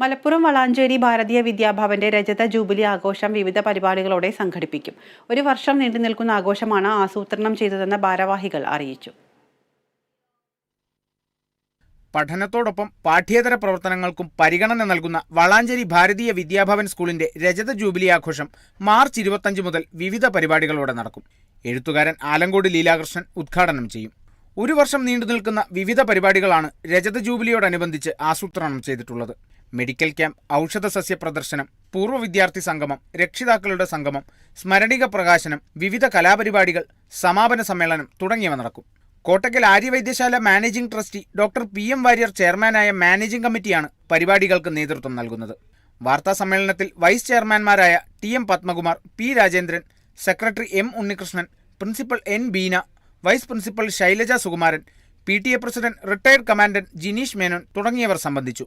മലപ്പുറം വളാഞ്ചേരി ഭാരതീയ വിദ്യാഭവന്റെ രജത ജൂബിലി ആഘോഷം വിവിധ പരിപാടികളോടെ സംഘടിപ്പിക്കും. ഒരു വർഷം നീണ്ടു നിൽക്കുന്ന ആഘോഷമാണ് ആസൂത്രണം ചെയ്തതെന്ന് ഭാരവാഹികൾ അറിയിച്ചു. പഠനത്തോടൊപ്പം പാഠ്യേതര പ്രവർത്തനങ്ങൾക്കും പരിഗണന നൽകുന്ന വളാഞ്ചേരി ഭാരതീയ വിദ്യാഭവൻ സ്കൂളിന്റെ രജത ജൂബിലി ആഘോഷം മാർച്ച് ഇരുപത്തഞ്ച് മുതൽ വിവിധ പരിപാടികളോടെ നടക്കും. എഴുത്തുകാരൻ ആലങ്കോട് ലീലാകൃഷ്ണൻ ഉദ്ഘാടനം ചെയ്യും. ഒരു വർഷം നീണ്ടു നിൽക്കുന്ന വിവിധ പരിപാടികളാണ് രജത ജൂബിലിയോടനുബന്ധിച്ച് ആസൂത്രണം ചെയ്തിട്ടുള്ളത്. മെഡിക്കൽ ക്യാമ്പ് ഔഷധ സസ്യ പ്രദർശനം പൂർവ വിദ്യാർത്ഥി സംഗമം രക്ഷിതാക്കളുടെ സംഗമം സ്മരണിക പ്രകാശനം വിവിധ കലാപരിപാടികൾ സമാപന സമ്മേളനം തുടങ്ങിയവ നടക്കും. Kottakkal Aryavaidyasala managing trustee doctor P M Warrier ചെയർമാനായ മാനേജിംഗ് കമ്മിറ്റിയാണ് പരിപാടികൾക്ക് നേതൃത്വം നൽകുന്നത്. വാർത്താ സമ്മേളനത്തിൽ vice ചെയർമാൻമാരായ T M Padmakumar P Rajendran secretary M Unnikrishnan principal N Beena vice principal Shailaja Sukumaran P T A president retired commandant Jineesh Menon തുടങ്ങിയവർ സംബന്ധിച്ചു.